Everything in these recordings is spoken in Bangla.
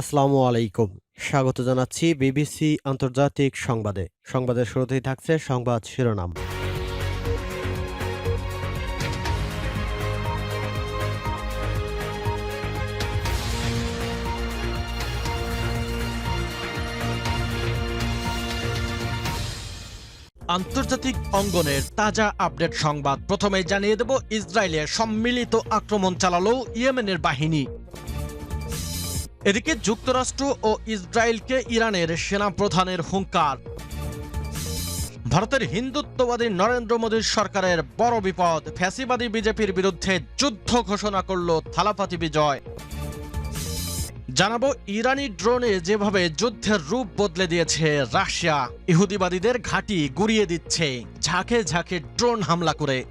আসসালামু আলাইকুম। স্বাগত জানাচ্ছি বিবিসি আন্তর্জাতিক সংবাদে। সংবাদের শুরুতেই থাকছে সংবাদ শিরোনাম। আন্তর্জাতিক অঙ্গনের তাজা আপডেট সংবাদ। প্রথমেই জানিয়ে দেব ইসরায়েলে সম্মিলিত আক্রমণ চালালো ইয়েমেনের বাহিনী। এদিকে যুক্তরাষ্ট্র ও ইসরায়েলকে ইরানের সেনাপ্রধানের হুঙ্কার। ভারতের হিন্দুত্ববাদী নরেন্দ্র মোদীর সরকারের বড় বিপদ। ফ্যাসিবাদী বিজেপির বিরুদ্ধে যুদ্ধ ঘোষণা করল থালাপাতি বিজয়। জানাব, ইরানি ড্রোনে যেভাবে যুদ্ধের রূপ বদলে দিয়েছে রাশিয়া, ইহুদিবাদীদের ঘাঁটি গুড়িয়ে দিচ্ছে, ঝাঁকে ঝাঁকে ড্রোন হামলা করে।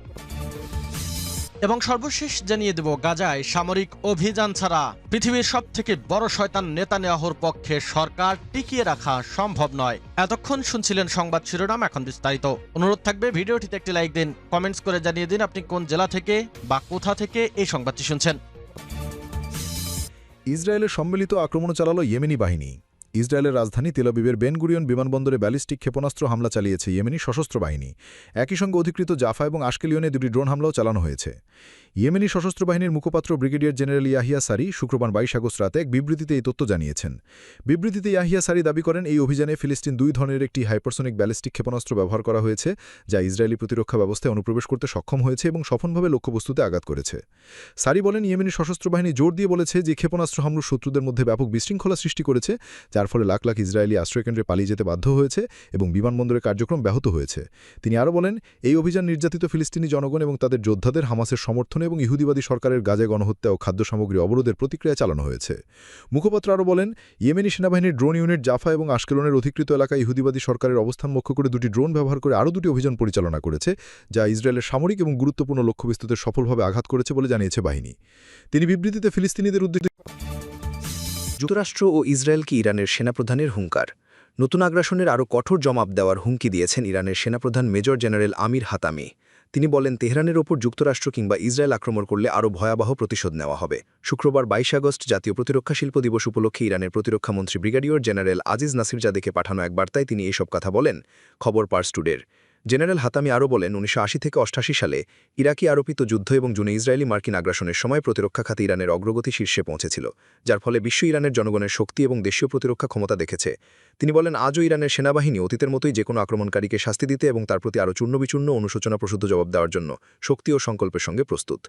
এবং সর্বশেষ জানিয়ে দেব, গাজায় সামরিক অভিযান ছাড়া পৃথিবীর সব থেকে বড় শয়তান নেতানিয়াহুর পক্ষে সরকার টিকিয়ে রাখা সম্ভব নয়। এতক্ষণ শুনছিলেন সংবাদ শিরোনাম, এখন বিস্তারিত। অনুরোধ থাকবে, ভিডিওটিতে একটি লাইক দিন, কমেন্টস করে জানিয়ে দিন আপনি কোন জেলা থেকে বা কোথা থেকে এই সংবাদটি শুনছেন। ইসরায়েলের সম্মিলিত আক্রমণ চালালো ইয়েমেনি বাহিনী। ইসরায়েলের রাজধানী তেলবিবের বেনগুরিয়ন বিমানবন্দরে ব্যালিস্টিক ক্ষেপণাস্ত্র হামলা চালিয়েছে ইয়েমেনি সশস্ত্র বাহিনী। একই সঙ্গে অধিকৃত জাফা এবং আশকেলিয়নে দুটি ড্রোন হামলাও চালানো হয়েছে। ইয়েমেনি সশস্ত্র বাহিনীর মুখপাত্র ব্রিগেডিয়ার জেনারেল ইয়াহিয়া সারি শুক্রবার বাইশ আগস্ট রাতে এক বিবৃতিতে এই তথ্য জানিয়েছেন। বিবৃতিতে ইয়াহিয়া সারি দাবি করেন, এই অভিযানে ফিলিস্তিন দুই ধরনের একটি হাইপারসোনিক ব্যালিস্টিক ক্ষেপণাস্ত্র ব্যবহার করা হয়েছে, যা ইসরায়েলি প্রতিরক্ষা ব্যবস্থায় অনুপ্রবেশ করতে সক্ষম হয়েছে এবং সফলভাবে লক্ষ্যবস্তুতে আঘাত করেছে। সারি বলেন, ইয়েমেনি সশস্ত্র বাহিনী জোর দিয়ে বলেছে যে ক্ষেপণাস্ত্র হামলু শত্রুদের মধ্যে ব্যাপক বিশৃঙ্খলা সৃষ্টি করেছে যার ফলে লাখ লাখ ইসরায়েলি আশ্রয়কেন্দ্রে পালিয়ে যেতে বাধ্য হয়েছে এবং বিমানবন্দরের কার্যক্রম ব্যাহত হয়েছে। তিনি আরও বলেন, এই অভিযান নির্যাতিত ফিলিস্তিনি জনগণ এবং তাদের যোদ্ধাদের হামাসের সমর্থনে এবং ইহুদিবাদী সরকারের গাজে গণহত্যা ও খাদ্য সামগ্রী অবরোধের প্রতিক্রিয়া চালানো হয়েছে। মুখপাত্র আরও বলেন, ইয়েমেনি সেনাবাহিনীর ড্রোন ইউনিট জাফা এবং আশকেলনের অধিকৃত এলাকায় ইহুদিবাদী সরকারের অবস্থান লক্ষ্য করে দুটি ড্রোন ব্যবহার করে আরও দুটি অভিযান পরিচালনা করেছে, যা ইসরায়েলের সামরিক এবং গুরুত্বপূর্ণ লক্ষ্যবস্তুতে সফলভাবে আঘাত করেছে বলে জানিয়েছে বাহিনী। তিনি বিবৃতিতে ফিলিস্তিনিদের উদ্দেশ্যে যুক্তরাষ্ট্র ও ইসরায়েলকে ইরানের সেনাপ্রধানের হুঙ্কার? নতুন আগ্রাসনের আরও কঠোর জবাব দেওয়ার হুমকি দিয়েছেন ইরানের সেনাপ্রধান মেজর জেনারেল আমির হাতামি। তিনি বলেন, তেহরানের ওপর যুক্তরাষ্ট্র কিংবা ইসরায়েল আক্রমণ করলে আরও ভয়াবহ প্রতিশোধ নেওয়া হবে। শুক্রবার বাইশ আগস্ট জাতীয় প্রতিরক্ষা শিল্প দিবস উপলক্ষে ইরানের প্রতিরক্ষামন্ত্রী ব্রিগেডিয়র জেনারেল আজিজ নাসির জাদেকে পাঠানো এক বার্তায় তিনি এসব কথা বলেন। খবর পার্স টুডের। জেনারেল হাতামি আরও বলেন, উনিশশো আশি থেকে অষ্টাশি সালে ইরাকি আরোপিত যুদ্ধ এবং জুনে ইসরায়েলি মার্কিন আগ্রাসনের সময় প্রতিরক্ষা খাতে ইরানের অগ্রগতি শীর্ষে পৌঁছেছিল, যার ফলে বিশ্ব ইরানের জনগণের শক্তি এবং দেশীয় প্রতিরক্ষা ক্ষমতা দেখেছে। তিনি বলেন, আজও ইরানের সেনাবাহিনী অতীতের মতোই যে কোনো আক্রমণকারীকে শাস্তি দিতে এবং তার প্রতি আরও চূর্ণবিচূর্ণ অনুশোচনা প্রসূত জবাব দেওয়ার জন্য শক্তি ও সংকল্পের সঙ্গে প্রস্তুত।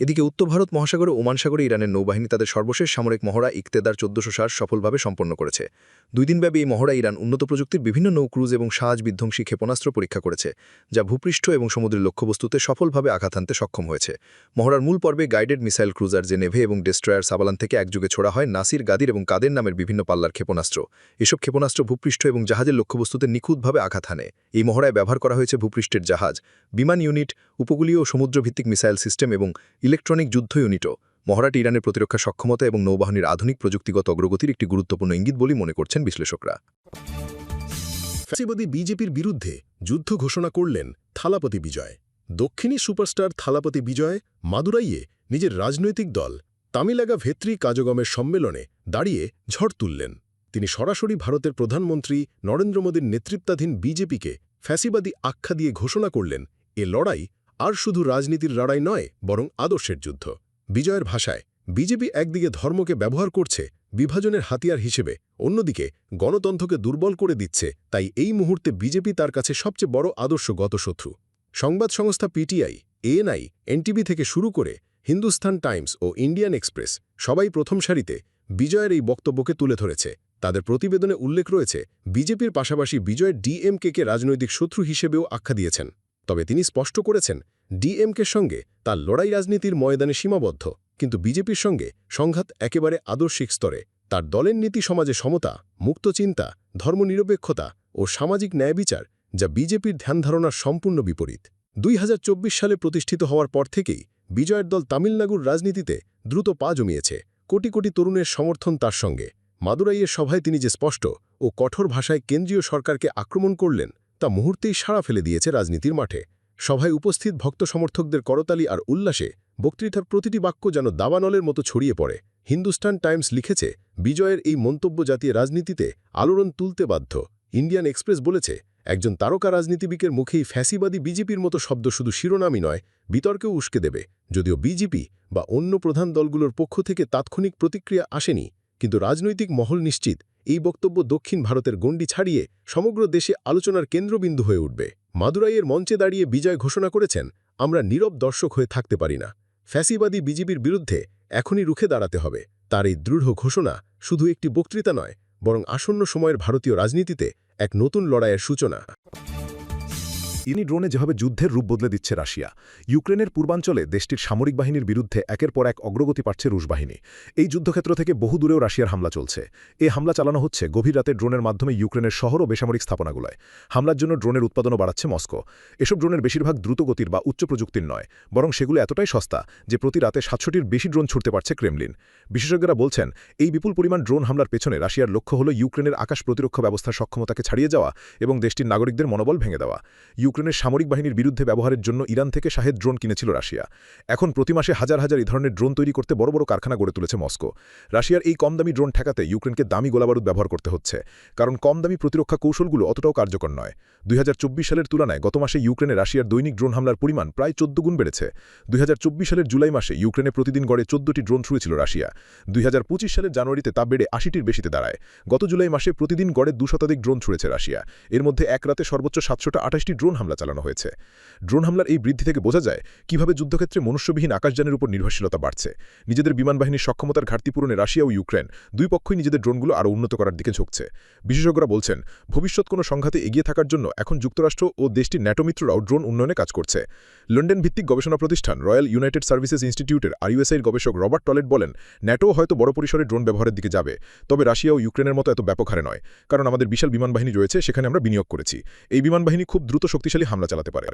এদিকে উত্তর ভারত মহাসাগরে ওমান সাগরে ইরানের নৌবাহিনী তাদের সর্বশেষ সামরিক মহড়া ইকতেদার চোদ্দশো সার সফলভাবে সম্পন্ন করেছে। দুই দিনব্যাপী এই মহড়া ইরান উন্নত প্রযুক্তির বিভিন্ন নৌক্রুজ এবং সাহাজ বিধ্বংসী ক্ষেপণাস্ত্র পরীক্ষা করেছে, যা ভূপৃষ্ঠ এবং সমুদ্রের লক্ষ্যবস্তুতে সফলভাবে আঘাত আনতে সক্ষম হয়েছে। মহড়ার মূল পর্বে গাইডেড মিসাইল ক্রুজার জেনেভে এবং ডেস্ট্রয়ার সাবালান থেকে একযুগে ছোড়া হয় নাসির গাদির এবং কাদের নামের বিভিন্ন পাল্লার ক্ষেপণাস্ত্র। এসব ক্ষেপণাস্ত্র ভূপৃষ্ঠ এবং জাহাজের লক্ষ্যবস্তুতে নিখুঁতভাবে আঘাত হানে। এই মহড়ায় ব্যবহার করা হয়েছে ভূপৃষ্ঠের জাহাজ, বিমান ইউনিট, উপকূলীয় সমুদ্রভিত্তিক মিসাইল সিস্টেম এবং ইলেকট্রনিক যুদ্ধ ইউনিটও। মহড়াটি ইরানের প্রতিরক্ষা সক্ষমতা এবং নৌবাহিনীর আধুনিক প্রযুক্তিগত অগ্রগতির একটি গুরুত্বপূর্ণ ইঙ্গিত বলে মনে করছেন বিশ্লেষকরা। ফ্যাসিবাদী বিজেপির বিরুদ্ধে যুদ্ধ ঘোষণা করলেন থালাপতি বিজয়। দক্ষিণী সুপারস্টার থালাপতি বিজয় মাদুরাইয়ে নিজের রাজনৈতিক দল তামিলাগা ভেত্রী কাজগমের সম্মেলনে দাঁড়িয়ে ঝড় তুললেন। তিনি সরাসরি ভারতের প্রধানমন্ত্রী নরেন্দ্র মোদীর নেতৃত্বাধীন বিজেপিকে ফ্যাসিবাদী আখ্যা দিয়ে ঘোষণা করলেন, এ লড়াই আর শুধু রাজনীতির লড়াই নয়, বরং আদর্শের যুদ্ধ। বিজয়ের ভাষায়, বিজেপি একদিকে ধর্মকে ব্যবহার করছে বিভাজনের হাতিয়ার হিসেবে, অন্যদিকে গণতন্ত্রকে দুর্বল করে দিচ্ছে, তাই এই মুহূর্তে বিজেপি তার কাছে সবচেয়ে বড় আদর্শগত শত্রু। সংবাদ সংস্থা পিটিআই, এএনআই, এনটিভি থেকে শুরু করে হিন্দুস্তান টাইমস ও ইন্ডিয়ান এক্সপ্রেস সবাই প্রথম সারিতে বিজয়ের এই বক্তব্যকে তুলে ধরেছে। তাদের প্রতিবেদনে উল্লেখ রয়েছে, বিজেপির পাশাপাশি বিজয় ডিএমকেকে রাজনৈতিক শত্রু হিসেবেও আখ্যা দিয়েছেন। তবে তিনি স্পষ্ট করেছেন, ডিএমকের সঙ্গে তার লড়াই রাজনীতির ময়দানে সীমাবদ্ধ। কিন্তু বিজেপির সঙ্গে সংঘাত একেবারে আদর্শিক স্তরে। তার দলের নীতি সমাজে সমতা, মুক্ত চিন্তা, ধর্মনিরপেক্ষতা ও সামাজিক ন্যায় বিচার যা বিজেপির ধ্যানধারণার সম্পূর্ণ বিপরীত। দুই হাজার চব্বিশ সালে প্রতিষ্ঠিত হওয়ার পর থেকেই বিজয়ের দল তামিলনাড়ুর রাজনীতিতে দ্রুত পা জমিয়েছে। কোটি কোটি তরুণের সমর্থন তার সঙ্গে। মাদুরাইয়ের সভায় তিনি যে স্পষ্ট ও কঠোর ভাষায় কেন্দ্রীয় সরকারকে আক্রমণ করলেন, তা মুহূর্তেই সাড়া ফেলে দিয়েছে রাজনীতির মাঠে। সভায় উপস্থিত ভক্ত সমর্থকদের করতালি আর উল্লাসে বক্তৃতার প্রতিটি বাক্য যেন দাবানলের মতো ছড়িয়ে পড়ে। হিন্দুস্তান টাইমস লিখেছে, বিজয়ের এই মন্তব্য জাতীয় রাজনীতিতে আলোড়ন তুলতে বাধ্য। ইন্ডিয়ান এক্সপ্রেস বলেছে, একজন তারকা রাজনীতিবিকের মুখেই ফ্যাসিবাদী বিজেপির মতো শব্দ শুধু শিরোনামই নয়, বিতর্কেও উস্কে দেবে। যদিও বিজেপি বা অন্য প্রধান দলগুলোর পক্ষ থেকে তাৎক্ষণিক প্রতিক্রিয়া আসেনি কিন্তু রাজনৈতিক মহল নিশ্চিত এই বক্তব্য দক্ষিণ ভারতের গণ্ডি ছাড়িয়ে সমগ্র দেশে আলোচনার কেন্দ্রবিন্দু হয়ে উঠবে। মাদুরাইয়ের মঞ্চে দাঁড়িয়ে বিজয় ঘোষণা করেছেন, আমরা নীরব দর্শক হয়ে থাকতে পারি না। ফ্যাসিবাদী বিজেপির বিরুদ্ধে এখনই রুখে দাঁড়াতে হবে। তার এই দৃঢ় ঘোষণা শুধু একটি বক্তৃতা নয়, বরং আসন্ন সময়ের ভারতীয় রাজনীতিতে এক নতুন লড়াইয়ের সূচনা। ইনি ড্রোনে যেভাবে যুদ্ধের রূপ বদলে দিচ্ছে রাশিয়া, ইউক্রেনের পূর্বাঞ্চলে দেশটির সামরিক বাহিনীর বিরুদ্ধে একের পর এক অগ্রগতি পাচ্ছে রুশ বাহিনী। এই যুদ্ধক্ষেত্র থেকে বহু দূরেও রাশিয়ার হামলা চলছে। এ হামলা চালানো হচ্ছে গভীর রাতে ড্রোনের মাধ্যমে ইউক্রেনের শহর ও বেসামরিক স্থাপনাগুলোয়। হামলার জন্য ড্রোনের উৎপাদনও বাড়াচ্ছে মস্কো। এসব ড্রোনের বেশিরভাগ দ্রুতগতির বা উচ্চ প্রযুক্তির নয়, বরং সেগুলো এতটাই সস্তা যে প্রতি রাতে সাতশোটির বেশি ড্রোন ছুটতে পারছে ক্রেমলিন। বিশেষজ্ঞরা বলছেন, এই বিপুল পরিমাণ ড্রোন হামলার পেছনে রাশিয়ার লক্ষ্য হল ইউক্রেনের আকাশ প্রতিরক্ষা ব্যবস্থার সক্ষমতাকে ছাড়িয়ে যাওয়া এবং দেশটির নাগরিকদের মনোবল ভেঙে দেওয়া। ইউক্রেনের সামরিক বাহিনীর বিরুদ্ধে ব্যবহারের জন্য ইরান থেকে শাহেদ ড্রোন কিনেছিল রাশিয়া। এখন প্রতি মাসে হাজার হাজার এই ধরনের ড্রোন তৈরি করতে বড় বড় কারখানা গড়ে তুলেছে মস্কো। রাশিয়ার এই কম দামি ড্রোন ঠেকাতে ইউক্রেনকে দামি গোলাবারুদ ব্যবহার করতে হচ্ছে। কারণ কম দামি প্রতিরক্ষা কৌশলগুলো অতটাও কার্যকর নয়। দুই সালের তুলনায় গত মাসে ইউক্রেনে রাশিয়ার দৈনিক ড্রোন হামলার পরিমাণ প্রায় চোদ্দ গুণ বেড়েছে। দুই হাজার চব্বিশ সালের জুলাই মাসে ইউক্রেনে প্রতিদিন গড়ে চোদ্দটি ড্রোন ছুঁড়েছিল রাশিয়া। দুই হাজার পঁচিশ সালের জানুয়ারিতে তা বেড়ে আশিটির বেশিতে দাঁড়ায়। গত জুলাই মাসে প্রতিদিন গড়ে দু শতাধিক ড্রোন ছুঁড়েছে রাশিয়া। এর মধ্যে এক রাতে সর্বোচ্চ সাতশোটা আঠাশটি ড্রোন হামলা চালানো হয়েছে। ড্রোন হামলার এই বৃদ্ধি থেকে বোঝা যায় কীভাবে যুদ্ধক্ষেত্রে মনুষ্যবিহীন আকাশযানের উপর নির্ভরশীলতা বাড়ছে। নিজেদের বিমানবাহিনীর সক্ষমতার ঘাটতি পূরণে রাশিয়া ও ইউক্রেন দুই পক্ষই নিজেদের ড্রোনগুলো আরও উন্নত করার দিকে ঝুঁকছে। বিশেষজ্ঞরা বলছেন, ভবিষ্যৎ কোনো সংঘাতে এগিয়ে থাকার জন্য এখন যুক্তরাষ্ট্র ও দেশটির ন্যাটোমিত্ররাও ড্রোন উন্নয়নে কাজ করছে। লন্ডন ভিত্তিক গবেষণা প্রতিষ্ঠান রয়্যাল ইউনাইটেড সার্ভিসেস ইনস্টিটিউটের আরইউএসআইয়ের গবেষক রবার্ট টলেট বলেন ন্যাটো হয়তো বড় পরিসরে ড্রোন ব্যবহারের দিকে যাবে। তবে রাশিয়া ও ইউক্রেনের মতো এত ব্যাপক হারে নয়। কারণ আমাদের বিশাল বিমানবাহিনী রয়েছে, সেখানে আমরা বিনিয়োগ করেছি। এই বিমানবাহিনী খুব দ্রুত শক্তিশালী হামলা চালাতে পারে।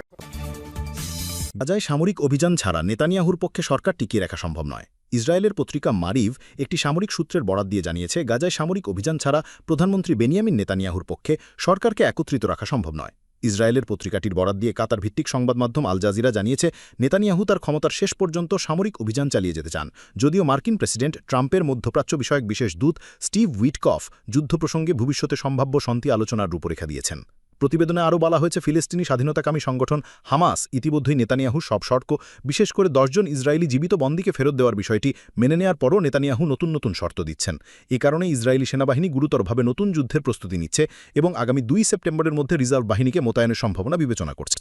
গাজায় সামরিক অভিযান ছাড়া নেতানিয়াহুর পক্ষে সরকার টিকিয়ে রাখা সম্ভব নয়। ইসরায়েলের পত্রিকা মারিভ একটি সামরিক সূত্রের বরাত দিয়ে জানিয়েছে, গাজায় সামরিক অভিযান ছাড়া প্রধানমন্ত্রী বেনিয়ামিন নেতানিয়াহুর পক্ষে সরকারকে একত্রিত রাখা সম্ভব নয়। ইসরায়েলের পত্রিকাটির বরাত দিয়ে কাতার ভিত্তিক সংবাদ মাধ্যম আল জাজিরা জানিয়েছে, নেতানিয়াহু তার ক্ষমতার শেষ পর্যন্ত সামরিক অভিযান চালিয়ে যেতে চান। যদিও মার্কিন প্রেসিডেন্ট ট্রাম্পের মধ্যপ্রাচ্য বিষয়ক বিশেষ দূত স্টিভ উইটকফ যুদ্ধ প্রসঙ্গে ভবিষ্যতে সম্ভাব্য শান্তি আলোচনার রূপরেখা দিয়েছেন। প্রতিবেদনে আরও বলা হয়েছে, ফিলিস্তিনি স্বাধীনতাকামী সংগঠন হামাস ইতিমধ্যেই নেতানিয়াহু সব শর্ত, বিশেষ করে দশজন ইসরায়েলি জীবিত বন্দীকে ফেরত দেওয়ার বিষয়টি মেনে নেওয়ার পরও নেতানিয়াহু নতুন নতুন শর্ত দিচ্ছেন। এ কারণে ইসরায়েলি সেনাবাহিনী গুরুতরভাবে নতুন যুদ্ধের প্রস্তুতি নিচ্ছে এবং আগামী দুই সেপ্টেম্বরের মধ্যে রিজার্ভ বাহিনীকে মোতায়েনের সম্ভাবনা বিবেচনা করছে।